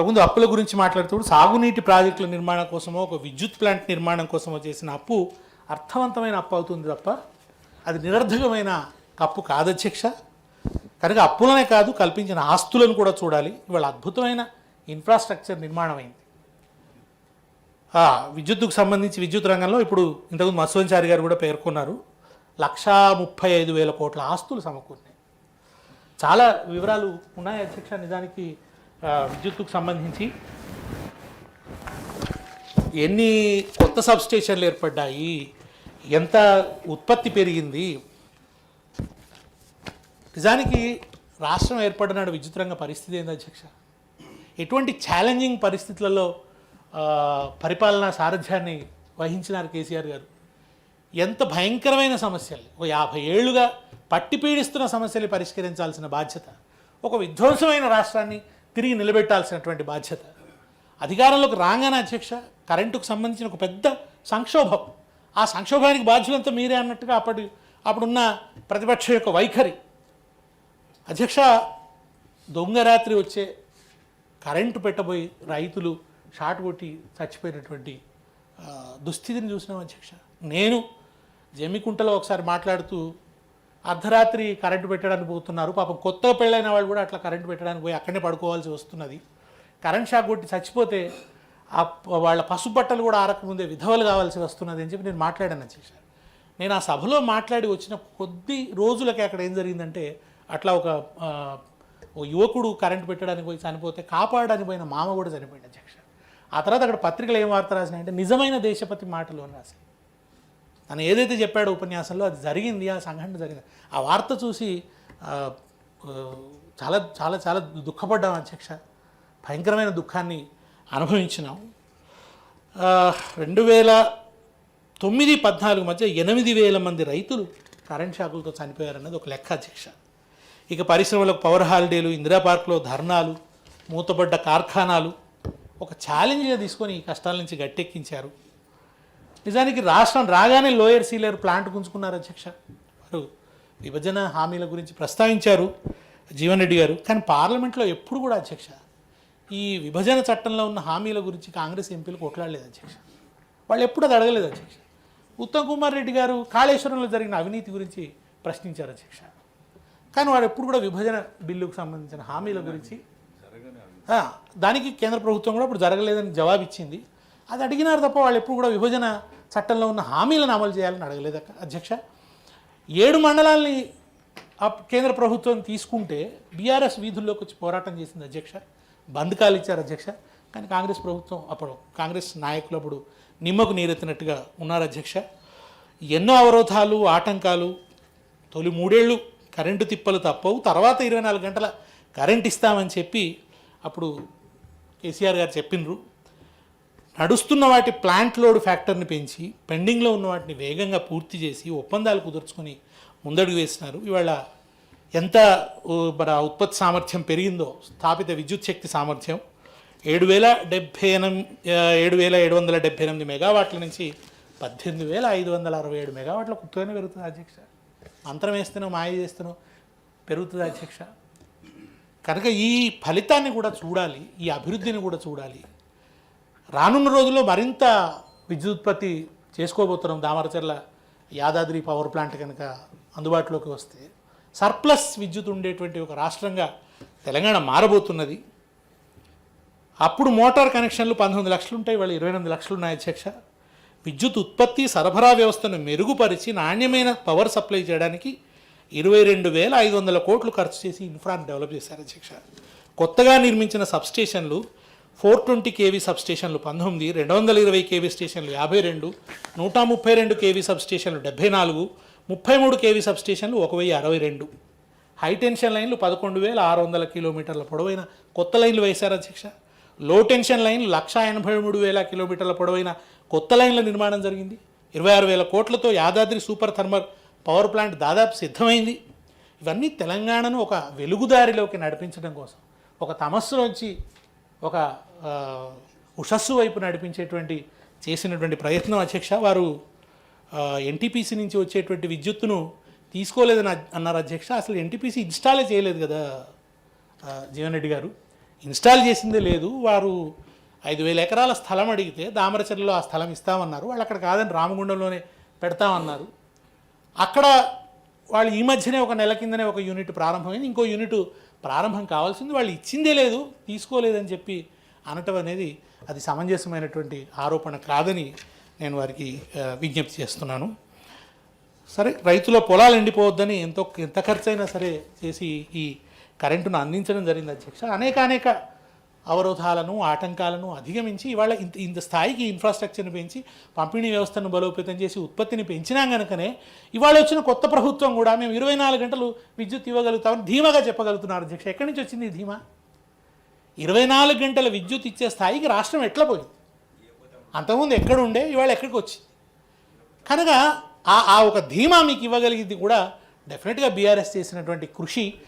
ఇంతకుముందు అప్పుల గురించి మాట్లాడుతూ సాగునీటి ప్రాజెక్టుల నిర్మాణం కోసమో ఒక విద్యుత్ ప్లాంట్ నిర్మాణం కోసమో చేసిన అప్పు అర్థవంతమైన అప్పు అవుతుంది తప్ప అది నిరర్ధకమైన అప్పు కాదధ్యక్ష కనుక అప్పులనే కాదు కల్పించిన ఆస్తులను కూడా చూడాలి. ఇవాళ అద్భుతమైన ఇన్ఫ్రాస్ట్రక్చర్ నిర్మాణం అయింది. విద్యుత్తుకు సంబంధించి విద్యుత్ రంగంలో ఇప్పుడు ఇంతకుముందు మత్స్వంచారి గారు కూడా పేర్కొన్నారు. లక్షా ముప్పై ఐదు వేల కోట్ల ఆస్తులు సమకూరినాయి. చాలా వివరాలు ఉన్నాయి అధ్యక్ష నిజానికి విద్యుత్తుకు సంబంధించి ఎన్ని కొత్త సబ్స్టేషన్లు ఏర్పడ్డాయి? ఎంత ఉత్పత్తి పెరిగింది? నిజానికి రాష్ట్రం ఏర్పడినాడు విద్యుత్ రంగ పరిస్థితి ఏంది అధ్యక్ష? ఎటువంటి ఛాలెంజింగ్ పరిస్థితులలో పరిపాలనా సారథ్యాన్ని వహించినారు కేసీఆర్ గారు? ఎంత భయంకరమైన సమస్యలు? ఓ యాభై ఏళ్ళుగా పట్టి పీడిస్తున్న సమస్యలు పరిష్కరించాల్సిన బాధ్యత. ఒక విధ్వంసమైన రాష్ట్రాన్ని తిరిగి నిలబెట్టాల్సినటువంటి బాధ్యత. అధికారంలోకి రాగానే అధ్యక్ష కరెంటుకు సంబంధించిన ఒక పెద్ద సంక్షోభం. ఆ సంక్షోభానికి బాధ్యులంతా మీరే అన్నట్టుగా అప్పటి అప్పుడున్న ప్రతిపక్షం యొక్క వైఖరి. అధ్యక్ష దొంగ రాత్రి వచ్చే కరెంటు పెట్టబోయి రైతులు షాట్ కొట్టి చచ్చిపోయినటువంటి దుస్థితిని చూసినాం అధ్యక్ష. నేను జమ్మికుంటలో ఒకసారి మాట్లాడుతూ అర్ధరాత్రి కరెంటు పెట్టడానికి పోతున్నారు. పాపం కొత్తగా పెళ్ళైన వాళ్ళు కూడా అట్లా కరెంటు పెట్టడానికి పోయి అక్కడనే పడుకోవాల్సి వస్తున్నది. కరెంట్ షాక్ కొట్టి చచ్చిపోతే ఆ వాళ్ళ పసుపు బట్టలు కూడా ఆరకముందే విధవలు కావాల్సి వస్తున్నది అని చెప్పి నేను మాట్లాడాను చేశాను నేను ఆ సభలో మాట్లాడి వచ్చిన కొద్ది రోజులకి అక్కడ ఏం జరిగిందంటే అట్లా ఒక ఓ యువకుడు కరెంట్ పెట్టడానికి పోయి చనిపోతే కాపాడడానికి పోయిన మామ కూడా చనిపోయింది అధ్యక్ష ఆ తర్వాత అక్కడ పత్రికలు ఏం వార్త రాసినాయంటే నిజమైన దేశపతి మాటలు అని రాశాయి తను ఏదైతే చెప్పాడో ఉపన్యాసంలో అది జరిగింది ఆ సంఘటన జరిగింది. ఆ వార్త చూసి చాలా చాలా చాలా దుఃఖపడ్డాం అధ్యక్ష. భయంకరమైన దుఃఖాన్ని అనుభవించినాం. రెండు వేల తొమ్మిది పద్నాలుగు మధ్య ఎనిమిది వేల మంది రైతులు కరెంట్ షాకులతో చనిపోయారన్నది ఒక లెక్క అధ్యక్ష. ఇక పరిశ్రమలకు పవర్ హాలిడేలు ఇందిరా పార్క్లో ధర్నాలు మూతబడ్డ కార్ఖానాలు ఒక ఛాలెంజ్గా తీసుకొని ఈ కష్టాల నుంచి గట్టెక్కించారు. నిజానికి రాష్ట్రం రాగానే లోయర్ సీలేరు ప్లాంట్ గుంజుకున్నారు అధ్యక్ష. వారు విభజన హామీల గురించి ప్రస్తావించారు జీవన్ రెడ్డి గారు. కానీ పార్లమెంట్లో ఎప్పుడు కూడా అధ్యక్ష ఈ విభజన చట్టంలో ఉన్న హామీల గురించి కాంగ్రెస్ ఎంపీలు కొట్లాడలేదు అధ్యక్ష. వాళ్ళు ఎప్పుడు అది అడగలేదు అధ్యక్ష. ఉత్తమ్ కుమార్ రెడ్డి గారు కాళేశ్వరంలో జరిగిన అవినీతి గురించి ప్రశ్నించారు అధ్యక్ష. కానీ వాడు ఎప్పుడు కూడా విభజన బిల్లుకు సంబంధించిన హామీల గురించి దానికి కేంద్ర ప్రభుత్వం కూడా ఇప్పుడు జరగలేదని జవాబు ఇచ్చింది అది అడిగినారు తప్ప వాళ్ళు ఎప్పుడు కూడా విభజన చట్టంలో ఉన్న హామీలను అమలు చేయాలని అడగలేదక్క అధ్యక్ష ఏడు మండలాల్ని ఆ కేంద్ర ప్రభుత్వం తీసుకుంటే బీఆర్ఎస్ వీధుల్లోకి వచ్చి పోరాటం చేసింది అధ్యక్ష. బంధకాలు ఇచ్చారు అధ్యక్ష. కానీ కాంగ్రెస్ ప్రభుత్వం అప్పుడు కాంగ్రెస్ నాయకులు అప్పుడు నిమ్మకు నీరెత్తినట్టుగా ఉన్నారు అధ్యక్ష. ఎన్నో అవరోధాలు ఆటంకాలు తొలి మూడేళ్ళు కరెంటు తిప్పలు తప్పవు తర్వాత ఇరవై నాలుగు గంటల కరెంట్ ఇస్తామని చెప్పి అప్పుడు కేసీఆర్ గారు చెప్పినరు. నడుస్తున్న వాటి ప్లాంట్ లోడ్ ఫ్యాక్టర్ని పెంచి పెండింగ్లో ఉన్న వాటిని వేగంగా పూర్తి చేసి ఒప్పందాలు కుదుర్చుకొని ముందడుగు వేసినారు. ఇవాళ ఎంత మన ఉత్పత్తి సామర్థ్యం పెరిగిందో స్థాపిత విద్యుత్ శక్తి సామర్థ్యం ఏడు వేల డెబ్భై ఎనిమిది ఏడు వేల ఏడు వందల డెబ్భై ఎనిమిది మెగావాట్ల నుంచి పద్దెనిమిది వేల ఐదు వందల అరవై ఏడు మెగావాట్ల కుత్తగానే పెరుగుతుంది అధ్యక్ష. మంత్రం వేస్తున్నావు మాయ చేస్తున్నావు పెరుగుతుంది అధ్యక్ష. కనుక ఈ ఫలితాన్ని కూడా చూడాలి ఈ అభివృద్ధిని కూడా చూడాలి. రానున్న రోజుల్లో మరింత విద్యుత్ ఉత్పత్తి చేసుకోబోతున్నాం దామరచర్ల యాదాద్రి పవర్ ప్లాంట్ కనుక అందుబాటులోకి వస్తే. సర్ప్లస్ విద్యుత్ ఉండేటువంటి ఒక రాష్ట్రంగా తెలంగాణ మారబోతున్నది. అప్పుడు మోటార్ కనెక్షన్లు పంతొమ్మిది లక్షలు ఉంటాయి వాళ్ళు ఇరవై ఎనిమిది లక్షలు ఉన్నాయి అధ్యక్ష. విద్యుత్ ఉత్పత్తి సరఫరా వ్యవస్థను మెరుగుపరిచి నాణ్యమైన పవర్ సప్లై చేయడానికి ఇరవై రెండు వేల ఐదు వందల కోట్లు ఖర్చు చేసి ఇన్ఫ్రాను డెవలప్ చేశారు అధ్యక్ష. కొత్తగా నిర్మించిన సబ్స్టేషన్లు ఫోర్ ట్వంటీ కేవీ సబ్స్టేషన్లు పంతొమ్మిది రెండు వందల ఇరవై కేవీ స్టేషన్లు యాభై రెండు నూట ముప్పై రెండు కేవీ సబ్స్టేషన్లు డెబ్బై నాలుగు ముప్పై మూడు కేవీ సబ్స్టేషన్లు ఒక వెయ్యి అరవై రెండు. హై టెన్షన్ లైన్లు పదకొండు వేల ఆరు వందల కిలోమీటర్ల పొడవైన కొత్త లైన్లు వేశారు అధ్యక్ష. లో టెన్షన్ లైన్లు లక్ష ఎనభై మూడు వేల కిలోమీటర్ల పొడవైన కొత్త లైన్ల నిర్మాణం జరిగింది. ఇరవై ఆరు వేల కోట్లతో Yadadri super thermal power plant దాదాపు సిద్ధమైంది. ఇవన్నీ తెలంగాణను ఒక వెలుగుదారిలోకి నడిపించడం కోసం ఒక తమస్సులోంచి ఒక ఉషస్సు వైపు నడిపించేటువంటి చేసినటువంటి ప్రయత్నం అధ్యక్ష వారు ఎన్టీపీసీ నుంచి వచ్చేటువంటి విద్యుత్తును తీసుకోలేదని అన్నారు అధ్యక్ష. అసలు ఎన్టీపీసీ ఇన్స్టాలే చేయలేదు కదా జీవన్ రెడ్డి గారు. ఇన్స్టాల్ చేసిందే లేదు. వారు ఐదు వేల ఎకరాల స్థలం అడిగితే దామరచర్లలో ఆ స్థలం ఇస్తామన్నారు. వాళ్ళు అక్కడ కాదని రామగుండంలోనే పెడతామన్నారు. అక్కడ వాళ్ళు ఈ మధ్యనే ఒక నెల కిందనే ఒక యూనిట్ ప్రారంభమైంది. ఇంకో యూనిట్ ప్రారంభం కావాల్సింది. వాళ్ళు ఇచ్చిందే లేదు తీసుకోలేదని చెప్పి అనటం అనేది అది సమంజసమైనటువంటి ఆరోపణ కాదని నేను వారికి విజ్ఞప్తి చేస్తున్నాను. సరే రైతుల పొలాలు ఎండిపోవద్దని ఎంతో ఎంత ఖర్చైనా సరే చేసి ఈ కరెంటును అందించడం జరిగింది అధ్యక్ష. అనేక అనేక అవరోధాలను ఆటంకాలను అధిగమించి ఇవాళ ఇంత ఇంత స్థాయికి ఇన్ఫ్రాస్ట్రక్చర్ని పెంచి పంపిణీ వ్యవస్థను బలోపేతం చేసి ఉత్పత్తిని పెంచినా గనుకనే ఇవాళ వచ్చిన కొత్త ప్రభుత్వం కూడా మేము ఇరవై నాలుగు గంటలు విద్యుత్ ఇవ్వగలుగుతామని ధీమాగా చెప్పగలుగుతున్నారు అధ్యక్ష. ఎక్కడి నుంచి వచ్చింది ధీమా? ఇరవై నాలుగు గంటల విద్యుత్ ఇచ్చే స్థాయికి రాష్ట్రం ఎట్లా పోయింది? అంతకుముందు ఎక్కడ ఉండే ఇవాళ ఎక్కడికి వచ్చింది కనుక ఆ ఆ ఒక ధీమా మీకు ఇవ్వగలిగింది కూడా డెఫినెట్గా బీఆర్ఎస్ చేసినటువంటి కృషి